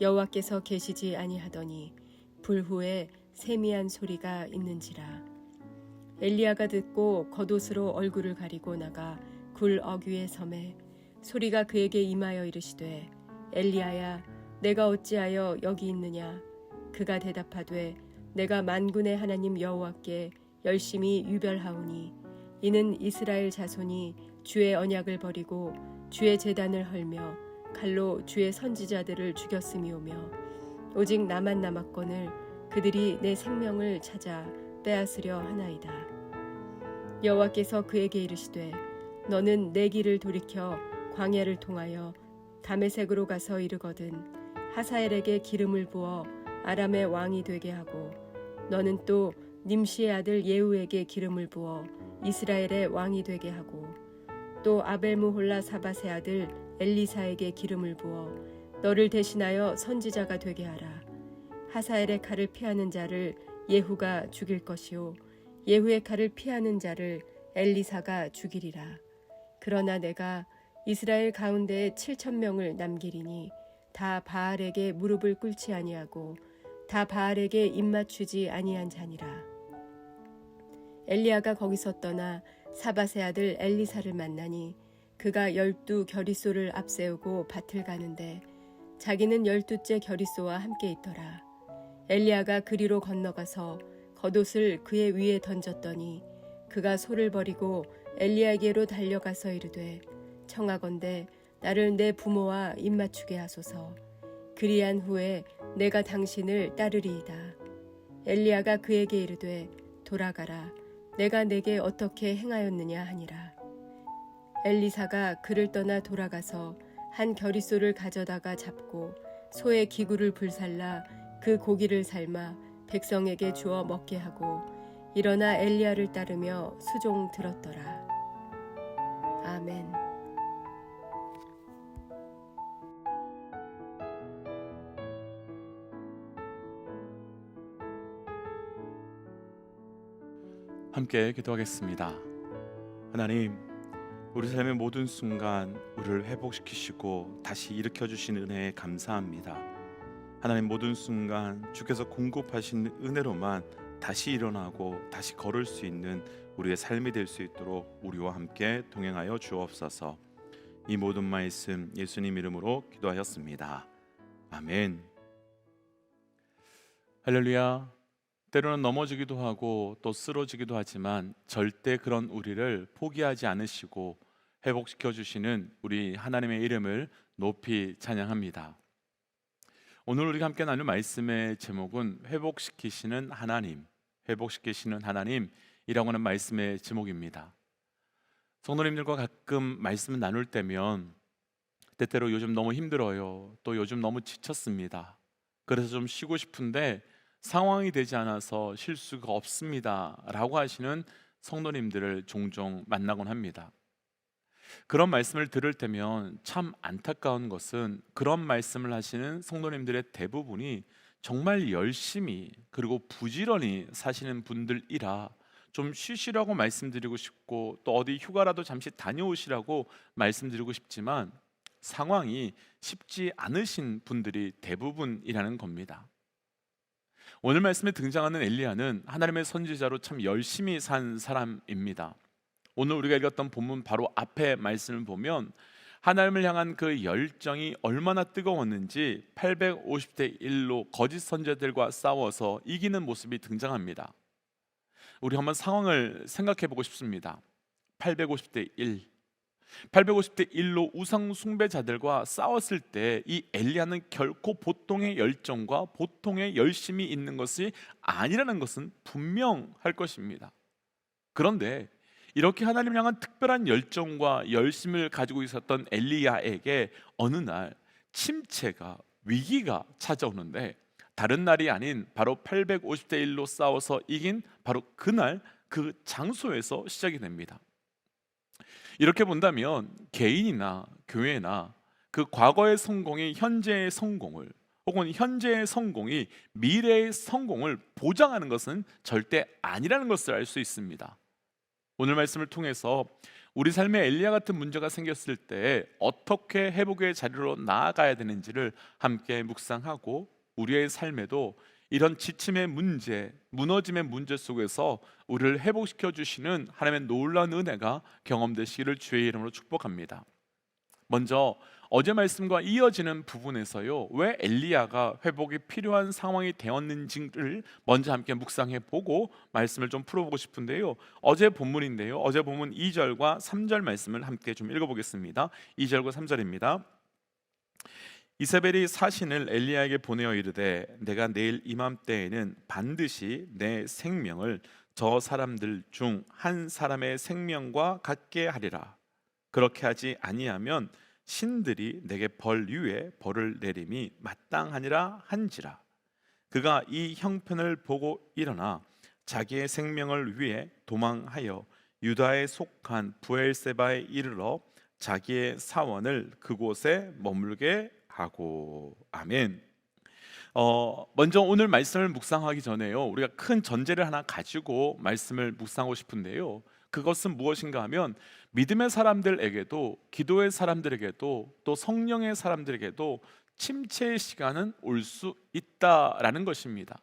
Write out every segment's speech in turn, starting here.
여호와께서 계시지 아니하더니 불 후에 세미한 소리가 있는지라. 엘리야가 듣고 겉옷으로 얼굴을 가리고 나가 굴 어귀에 섬에 소리가 그에게 임하여 이르시되 엘리야야 내가 어찌하여 여기 있느냐? 그가 대답하되 내가 만군의 하나님 여호와께 열심히 유별하오니 이는 이스라엘 자손이 주의 언약을 버리고 주의 제단을 헐며 칼로 주의 선지자들을 죽였음이오며 오직 나만 남았거늘 그들이 내 생명을 찾아 빼앗으려 하나이다. 여호와께서 그에게 이르시되 너는 내 길을 돌이켜 광야를 통하여 다메색으로 가서 이르거든 하사엘에게 기름을 부어 아람의 왕이 되게 하고 너는 또 님시의 아들 예후에게 기름을 부어 이스라엘의 왕이 되게 하고 또 아벨무홀라 사바세 아들 엘리사에게 기름을 부어 너를 대신하여 선지자가 되게 하라. 하사엘의 칼을 피하는 자를 예후가 죽일 것이요 예후의 칼을 피하는 자를 엘리사가 죽이리라. 그러나 내가 이스라엘 가운데에 칠천 명을 남기리니 다 바알에게 무릎을 꿇지 아니하고 다 바알에게 입맞추지 아니한 자니라. 엘리야가 거기서 떠나 사바세 아들 엘리사를 만나니 그가 열두 결의소를 앞세우고 밭을 가는데 자기는 열두째 결의소와 함께 있더라. 엘리야가 그리로 건너가서 겉옷을 그의 위에 던졌더니 그가 소를 버리고 엘리야에게로 달려가서 이르되 청하건대 나를 내 부모와 입맞추게 하소서. 그리한 후에 내가 당신을 따르리이다. 엘리야가 그에게 이르되 돌아가라. 내가 내게 어떻게 행하였느냐 하니라. 엘리사가 그를 떠나 돌아가서 한 결의소를 가져다가 잡고 소의 기구를 불살라 그 고기를 삶아 백성에게 주어 먹게 하고 일어나 엘리야를 따르며 수종 들었더라. 아멘. 함께 기도하겠습니다. 하나님, 우리 삶의 모든 순간 우리를 회복시키시고 다시 일으켜 주신 은혜에 감사합니다. 하나님 모든 순간 주께서 공급하신 은혜로만 다시 일어나고 다시 걸을 수 있는 우리의 삶이 될 수 있도록 우리와 함께 동행하여 주옵소서. 이 모든 말씀 예수님 이름으로 기도하였습니다. 아멘. 할렐루야. 때로는 넘어지기도 하고 또 쓰러지기도 하지만 절대 그런 우리를 포기하지 않으시고 회복시켜 주시는 우리 하나님의 이름을 높이 찬양합니다. 오늘 우리가 함께 나눌 말씀의 제목은 회복시키시는 하나님, 회복시키시는 하나님이라고 하는 말씀의 제목입니다. 성도님들과 가끔 말씀을 나눌 때면 때때로 요즘 너무 힘들어요. 또 요즘 너무 지쳤습니다. 그래서 좀 쉬고 싶은데 상황이 되지 않아서 쉴 수가 없습니다라고 하시는 성도님들을 종종 만나곤 합니다. 그런 말씀을 들을 때면 참 안타까운 것은 그런 말씀을 하시는 성도님들의 대부분이 정말 열심히 그리고 부지런히 사시는 분들이라 좀 쉬시라고 말씀드리고 싶고 또 어디 휴가라도 잠시 다녀오시라고 말씀드리고 싶지만 상황이 쉽지 않으신 분들이 대부분이라는 겁니다. 오늘 말씀에 등장하는 엘리야는 하나님의 선지자로 참 열심히 산 사람입니다. 오늘 우리가 읽었던 본문 바로 앞에 말씀을 보면 하나님을 향한 그 열정이 얼마나 뜨거웠는지 850대 1로 거짓 선지자들과 싸워서 이기는 모습이 등장합니다. 우리 한번 상황을 생각해 보고 싶습니다. 850대 1. 850대 1로 우상 숭배자들과 싸웠을 때 이 엘리야는 결코 보통의 열정과 보통의 열심이 있는 것이 아니라는 것은 분명할 것입니다. 그런데 이렇게 하나님 향한 특별한 열정과 열심을 가지고 있었던 엘리야에게 어느 날 침체가 위기가 찾아오는데 다른 날이 아닌 바로 850대 1로 싸워서 이긴 바로 그날 그 장소에서 시작이 됩니다. 이렇게 본다면 개인이나 교회나 그 과거의 성공이 현재의 성공을 혹은 현재의 성공이 미래의 성공을 보장하는 것은 절대 아니라는 것을 알 수 있습니다. 오늘 말씀을 통해서 우리 삶에 엘리야 같은 문제가 생겼을 때 어떻게 회복의 자리로 나아가야 되는지를 함께 묵상하고 우리의 삶에도 이런 지침의 문제, 무너짐의 문제 속에서 우리를 회복시켜 주시는 하나님의 놀라운 은혜가 경험되시기를 주의 이름으로 축복합니다. 먼저 어제 말씀과 이어지는 부분에서요. 왜 엘리야가 회복이 필요한 상황이 되었는지를 먼저 함께 묵상해 보고 말씀을 좀 풀어 보고 싶은데요. 어제 본문인데요. 어제 본문 2절과 3절 말씀을 함께 좀 읽어 보겠습니다. 2절과 3절입니다. 이세벨이 사신을 엘리야에게 보내어 이르되 내가 내일 이맘때에는 반드시 내 생명을 저 사람들 중 한 사람의 생명과 같게 하리라. 그렇게 하지 아니하면 신들이 내게 벌 위에 벌을 내림이 마땅하니라 한지라. 그가 이 형편을 보고 일어나 자기의 생명을 위해 도망하여 유다에 속한 부엘세바에 이르러 자기의 사원을 그곳에 머물게 하고 아멘. 어, 먼저 오늘 말씀을 묵상하기 전에요. 우리가 큰 전제를 하나 가지고 말씀을 묵상하고 싶은데요. 그것은 무엇인가 하면 믿음의 사람들에게도 기도의 사람들에게도 또 성령의 사람들에게도 침체의 시간은 올 수 있다라는 것입니다.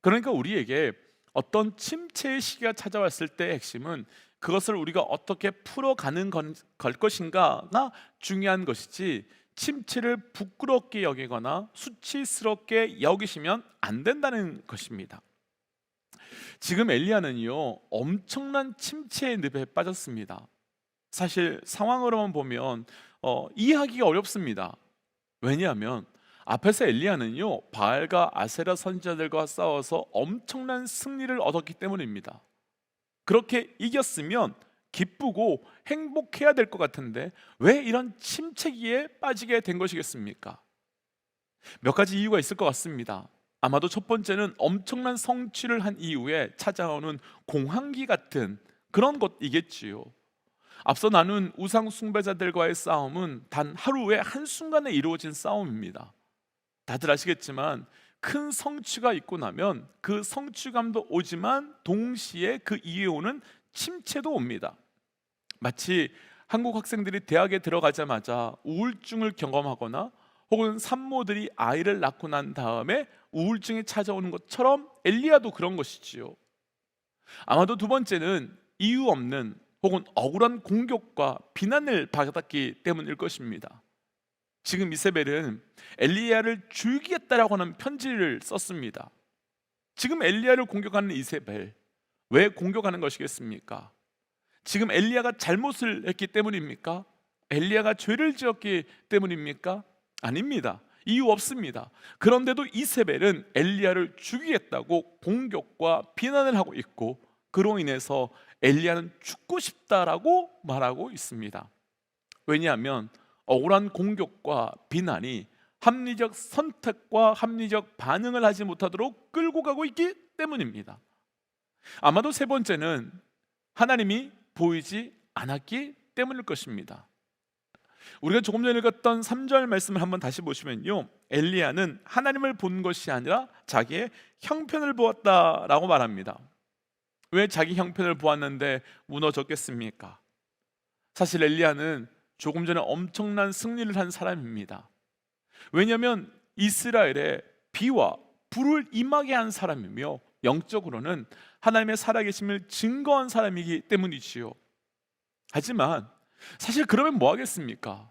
그러니까 우리에게 어떤 침체의 시기가 찾아왔을 때 핵심은 그것을 우리가 어떻게 풀어가는 건, 걸 것인가가 중요한 것이지 침체를 부끄럽게 여기거나 수치스럽게 여기시면 안 된다는 것입니다. 지금 엘리야는요 엄청난 침체의 늪에 빠졌습니다. 사실 상황으로만 보면 어, 이해하기가 어렵습니다. 왜냐하면 앞에서 엘리야는요 바알과 아세라 선지자들과 싸워서 엄청난 승리를 얻었기 때문입니다. 그렇게 이겼으면 기쁘고 행복해야 될 것 같은데 왜 이런 침체기에 빠지게 된 것이겠습니까? 몇 가지 이유가 있을 것 같습니다. 아마도 첫 번째는 엄청난 성취를 한 이후에 찾아오는 공황기 같은 그런 것이겠지요. 앞서 나눈 우상 숭배자들과의 싸움은 단 하루에 한순간에 이루어진 싸움입니다. 다들 아시겠지만 큰 성취가 있고 나면 그 성취감도 오지만 동시에 그 이에 오는 침체도 옵니다. 마치 한국 학생들이 대학에 들어가자마자 우울증을 경험하거나 혹은 산모들이 아이를 낳고 난 다음에 우울증이 찾아오는 것처럼 엘리야도 그런 것이지요. 아마도 두 번째는 이유 없는 혹은 억울한 공격과 비난을 받았기 때문일 것입니다. 지금 이세벨은 엘리야를 죽이겠다라고 하는 편지를 썼습니다. 지금 엘리야를 공격하는 이세벨 왜 공격하는 것이겠습니까? 지금 엘리야가 잘못을 했기 때문입니까? 엘리야가 죄를 지었기 때문입니까? 아닙니다. 이유 없습니다. 그런데도 이세벨은 엘리야를 죽이겠다고 공격과 비난을 하고 있고 그로 인해서 엘리야는 죽고 싶다라고 말하고 있습니다. 왜냐하면 억울한 공격과 비난이 합리적 선택과 합리적 반응을 하지 못하도록 끌고 가고 있기 때문입니다. 아마도 세 번째는 하나님이 보이지 않았기 때문일 것입니다. 우리가 조금 전에 읽었던 3절 말씀을 한번 다시 보시면요. 엘리야는 하나님을 본 것이 아니라 자기의 형편을 보았다라고 말합니다. 왜 자기 형편을 보았는데 무너졌겠습니까? 사실 엘리야는 조금 전에 엄청난 승리를 한 사람입니다. 왜냐하면 이스라엘에 비와 불을 임하게 한 사람이며 영적으로는 하나님의 살아계심을 증거한 사람이기 때문이지요. 하지만 사실 그러면 뭐 하겠습니까?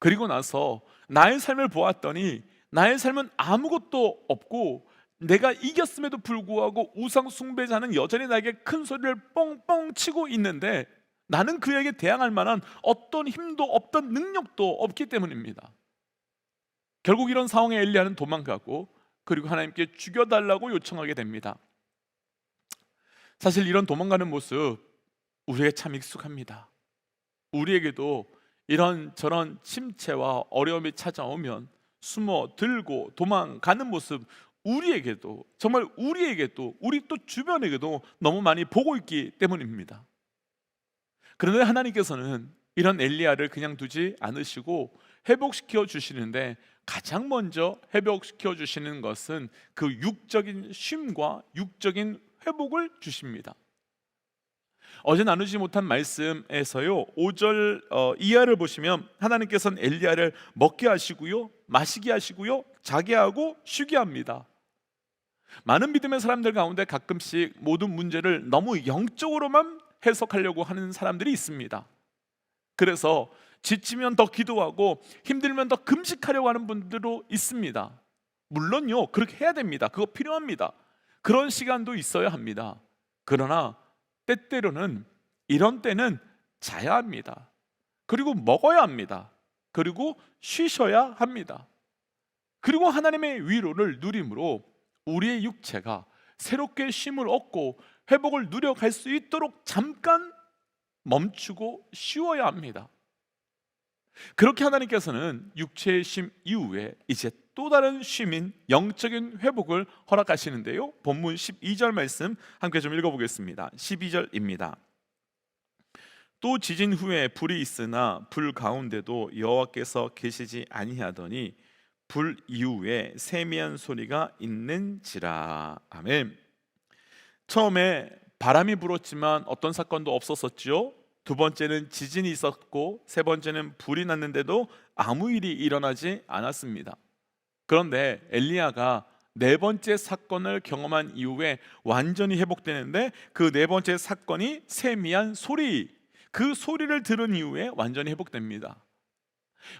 그리고 나서 나의 삶을 보았더니 나의 삶은 아무것도 없고 내가 이겼음에도 불구하고 우상 숭배자는 여전히 나에게 큰 소리를 뻥뻥 치고 있는데 나는 그에게 대항할 만한 어떤 힘도 없던 능력도 없기 때문입니다. 결국 이런 상황에 엘리야는 도망가고 그리고 하나님께 죽여달라고 요청하게 됩니다. 사실 이런 도망가는 모습 우리에게 참 익숙합니다. 우리에게도 이런 저런 침체와 어려움이 찾아오면 숨어 들고 도망가는 모습 우리에게도 정말 우리에게도 우리 또 주변에게도 너무 많이 보고 있기 때문입니다. 그런데 하나님께서는 이런 엘리야를 그냥 두지 않으시고 회복시켜 주시는데 가장 먼저 회복시켜 주시는 것은 그 육적인 쉼과 육적인 회복을 주십니다. 어제 나누지 못한 말씀에서요 5절 어, 이하를 보시면 하나님께서는 엘리야를 먹게 하시고요 마시게 하시고요 자게 하고 쉬게 합니다. 많은 믿음의 사람들 가운데 가끔씩 모든 문제를 너무 영적으로만 해석하려고 하는 사람들이 있습니다. 그래서 지치면 더 기도하고 힘들면 더 금식하려고 하는 분들도 있습니다. 물론요, 그렇게 해야 됩니다. 그거 필요합니다. 그런 시간도 있어야 합니다. 그러나 때때로는 이런 때는 자야 합니다. 그리고 먹어야 합니다. 그리고 쉬셔야 합니다. 그리고 하나님의 위로를 누림으로 우리의 육체가 새롭게 쉼을 얻고 회복을 누려갈 수 있도록 잠깐 멈추고 쉬어야 합니다. 그렇게 하나님께서는 육체의 쉼 이후에 이제 또 다른 쉼인 영적인 회복을 허락하시는데요. 본문 12절 말씀 함께 좀 읽어보겠습니다. 12절입니다. 또 지진 후에 불이 있으나 불 가운데도 여호와께서 계시지 아니하더니 불 이후에 세미한 소리가 있는지라. 아멘. 처음에 바람이 불었지만 어떤 사건도 없었었지요. 두 번째는 지진이 있었고 세 번째는 불이 났는데도 아무 일이 일어나지 않았습니다. 그런데 엘리야가 네 번째 사건을 경험한 이후에 완전히 회복되는데 그 네 번째 사건이 세미한 소리. 그 소리를 들은 이후에 완전히 회복됩니다.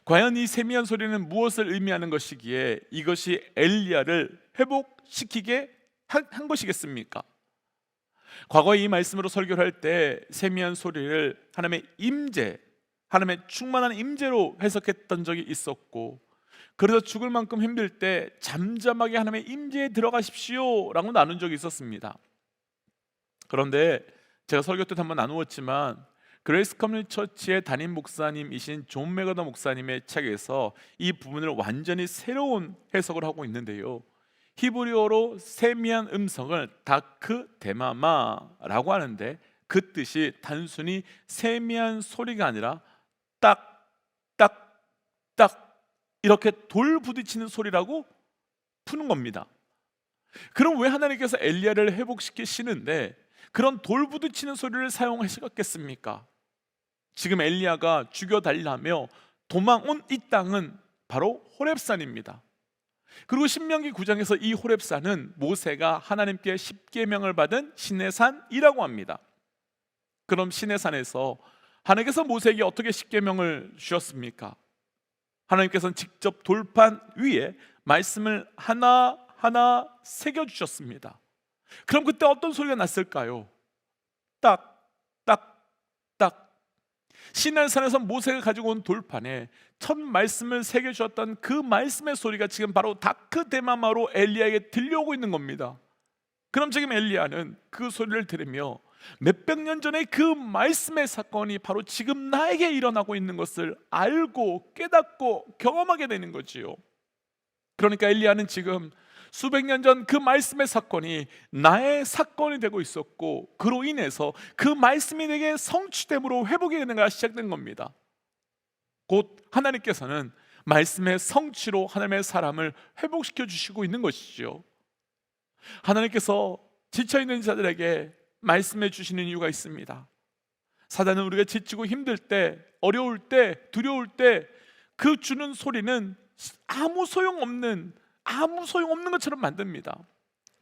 과연 이 세미한 소리는 무엇을 의미하는 것이기에 이것이 엘리야를 회복시키게 한, 한 것이겠습니까? 과거에 이 말씀으로 설교를 할 때 세미한 소리를 하나님의 임재, 하나님의 충만한 임재로 해석했던 적이 있었고 그래서 죽을 만큼 힘들 때 잠잠하게 하나님의 임재에 들어가십시오라고 나눈 적이 있었습니다. 그런데 제가 설교 때 한번 나누었지만 그레이스 커뮤니티 처치의 담임 목사님이신 존 메가더 목사님의 책에서 이 부분을 완전히 새로운 해석을 하고 있는데요. 히브리어로 세미한 음성을 다크 데마마라고 하는데 그 뜻이 단순히 세미한 소리가 아니라 딱딱딱 이렇게 돌 부딪히는 소리라고 푸는 겁니다. 그럼 왜 하나님께서 엘리야를 회복시키시는데 그런 돌 부딪히는 소리를 사용하시겠습니까? 지금 엘리야가 죽여 달라며 도망 온 이 땅은 바로 호렙산입니다. 그리고 신명기 9장에서 이 호렙산은 모세가 하나님께 십계명을 받은 시내산이라고 합니다. 그럼 시내산에서 하나님께서 모세에게 어떻게 십계명을 주셨습니까? 하나님께서는 직접 돌판 위에 말씀을 하나 하나 새겨 주셨습니다. 그럼 그때 어떤 소리가 났을까요? 딱, 딱, 딱. 시내산에서 모세가 가지고 온 돌판에 첫 말씀을 새겨 주었던 그 말씀의 소리가 지금 바로 다크 데마마로 엘리야에게 들려오고 있는 겁니다. 그럼 지금 엘리야는 그 소리를 들으며 몇백 년 전에 그 말씀의 사건이 바로 지금 나에게 일어나고 있는 것을 알고 깨닫고 경험하게 되는 거지요. 그러니까 엘리야는 지금 수백 년 전 그 말씀의 사건이 나의 사건이 되고 있었고 그로 인해서 그 말씀이 내게 성취됨으로 회복이 되는 것가 시작된 겁니다. 곧 하나님께서는 말씀의 성취로 하나님의 사람을 회복시켜 주시고 있는 것이죠. 하나님께서 지쳐 있는 자들에게 말씀해 주시는 이유가 있습니다. 사단은 우리가 지치고 힘들 때, 어려울 때, 두려울 때 그 주는 소리는 아무 소용 없는 아무 소용 없는 것처럼 만듭니다.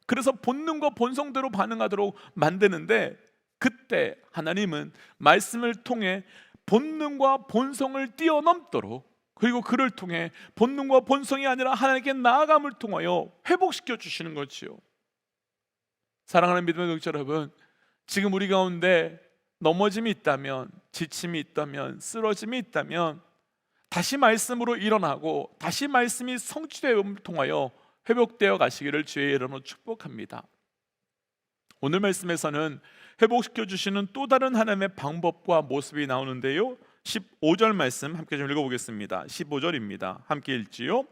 그래서 본능과 본성대로 반응하도록 만드는데 그때 하나님은 말씀을 통해 본능과 본성을 뛰어넘도록 그리고 그를 통해 본능과 본성이 아니라 하나님께 나아감을 통하여 회복시켜 주시는 거지요. 사랑하는 믿음의 동지 여러분, 지금 우리 가운데 넘어짐이 있다면, 지침이 있다면, 쓰러짐이 있다면 다시 말씀으로 일어나고 다시 말씀이 성취됨을 통하여 회복되어 가시기를 주의 이름으로 축복합니다. 오늘 말씀에서는 회복시켜 주시는 또 다른 하나님의 방법과 모습이 나오는데요. 15절 말씀 함께 좀 읽어보겠습니다. 15절입니다. 함께 읽지요.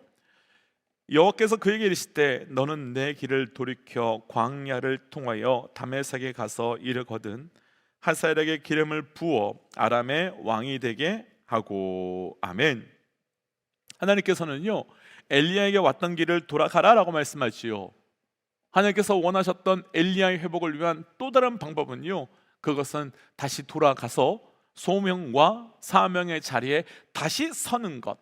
여호와께서 그에게 이르시되 너는 내 길을 돌이켜 광야를 통하여 다메섹에 가서 이르거든 하사엘에게 기름을 부어 아람의 왕이 되게 하고 아멘. 하나님께서는요 엘리야에게 왔던 길을 돌아가라라고 말씀하지요. 하나님께서 원하셨던 엘리야의 회복을 위한 또 다른 방법은요 그것은 다시 돌아가서 소명과 사명의 자리에 다시 서는 것,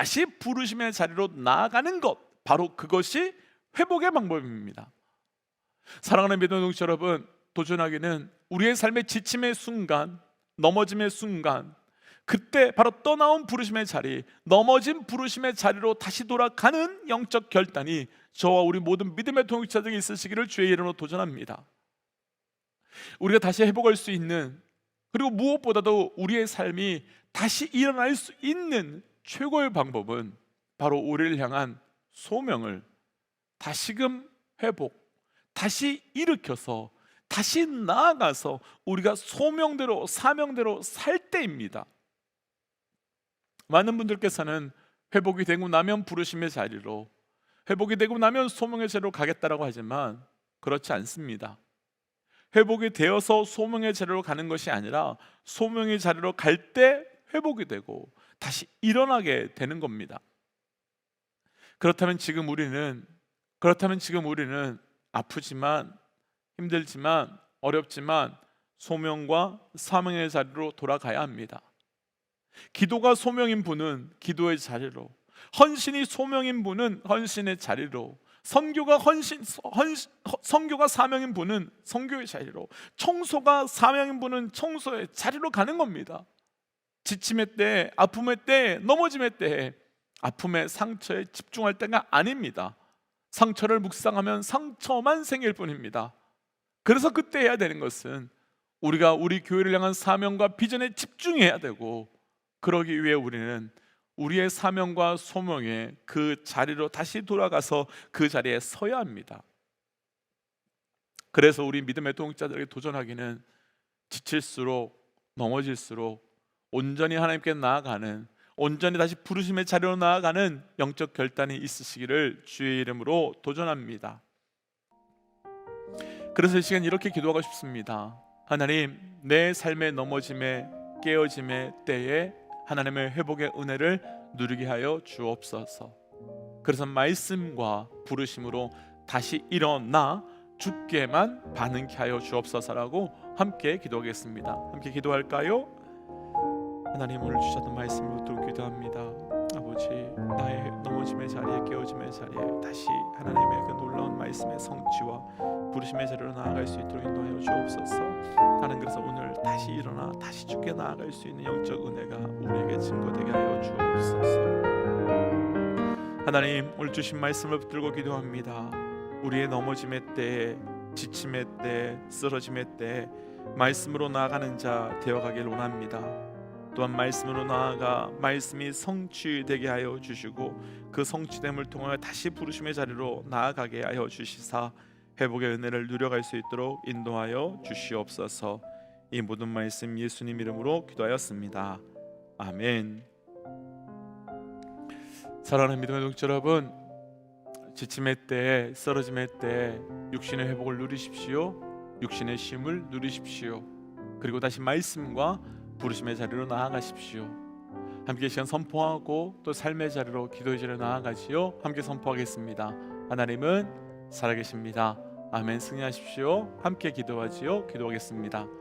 다시 부르심의 자리로 나아가는 것, 바로 그것이 회복의 방법입니다. 사랑하는 믿음의 동지 여러분, 도전하기는 우리의 삶의 지침의 순간, 넘어짐의 순간, 그때 바로 떠나온 부르심의 자리, 넘어진 부르심의 자리로 다시 돌아가는 영적 결단이 저와 우리 모든 믿음의 동역자들이 있으시기를 주의 이름으로 도전합니다. 우리가 다시 회복할 수 있는 그리고 무엇보다도 우리의 삶이 다시 일어날 수 있는 최고의 방법은 바로 우리를 향한 소명을 다시금 회복, 다시 일으켜서 다시 나아가서 우리가 소명대로 사명대로 살 때입니다. 많은 분들께서는 회복이 되고 나면 부르심의 자리로 회복이 되고 나면 소명의 자리로 가겠다라고 하지만 그렇지 않습니다. 회복이 되어서 소명의 자리로 가는 것이 아니라 소명의 자리로 갈 때 회복이 되고 다시 일어나게 되는 겁니다. 그렇다면 지금 우리는 그렇다면 지금 우리는 아프지만 힘들지만 어렵지만 소명과 사명의 자리로 돌아가야 합니다. 기도가 소명인 분은 기도의 자리로 헌신이 소명인 분은 헌신의 자리로 선교가 헌신 헌 선교가 사명인 분은 선교의 자리로 청소가 사명인 분은 청소의 자리로 가는 겁니다. 지침의 때, 아픔의 때, 넘어짐의 때 아픔의 상처에 집중할 때가 아닙니다. 상처를 묵상하면 상처만 생길 뿐입니다. 그래서 그때 해야 되는 것은 우리가 우리 교회를 향한 사명과 비전에 집중해야 되고 그러기 위해 우리는 우리의 사명과 소명에 그 자리로 다시 돌아가서 그 자리에 서야 합니다. 그래서 우리 믿음의 동자들에게 도전하기는 지칠수록 넘어질수록 온전히 하나님께 나아가는 온전히 다시 부르심의 자리로 나아가는 영적 결단이 있으시기를 주의 이름으로 도전합니다. 그래서 이 시간 이렇게 기도하고 싶습니다. 하나님, 내 삶의 넘어짐에 깨어짐의 때에 하나님의 회복의 은혜를 누리게 하여 주옵소서. 그래서 말씀과 부르심으로 다시 일어나 주께만 반응케 하여 주옵소서라고 함께 기도하겠습니다. 함께 기도할까요? 하나님 오늘 주셨던 말씀을 붙들고 기도합니다. 아버지 나의 넘어짐의 자리에 깨어짐의 자리에 다시 하나님의 그 놀라운 말씀의 성취와 부르심의 자리로 나아갈 수 있도록 인도하여 주옵소서. 나는 그래서 오늘 다시 일어나 다시 주께 나아갈 수 있는 영적 은혜가 우리에게 증거되게 하여 주옵소서. 하나님 오늘 주신 말씀을 붙들고 기도합니다. 우리의 넘어짐의 때에 지침의 때 쓰러짐의 때 말씀으로 나아가는 자 되어가길 원합니다. 또한 말씀으로 나아가 말씀이 성취되게 하여 주시고 그 성취됨을 통하여 다시 부르심의 자리로 나아가게 하여 주시사 회복의 은혜를 누려갈 수 있도록 인도하여 주시옵소서. 이 모든 말씀 예수님 이름으로 기도하였습니다. 아멘. 사랑하는 믿음의 동지 여러분, 지침의 때, 쓰러짐의 때 육신의 회복을 누리십시오. 육신의 쉼을 누리십시오. 그리고 다시 말씀과 부르심의 자리로 나아가십시오. 함께 이 시간 선포하고 또 삶의 자리로 기도의 자리로 나아가지요. 함께 선포하겠습니다. 하나님은 살아계십니다. 아멘 승리하십시오. 함께 기도하지요. 기도하겠습니다.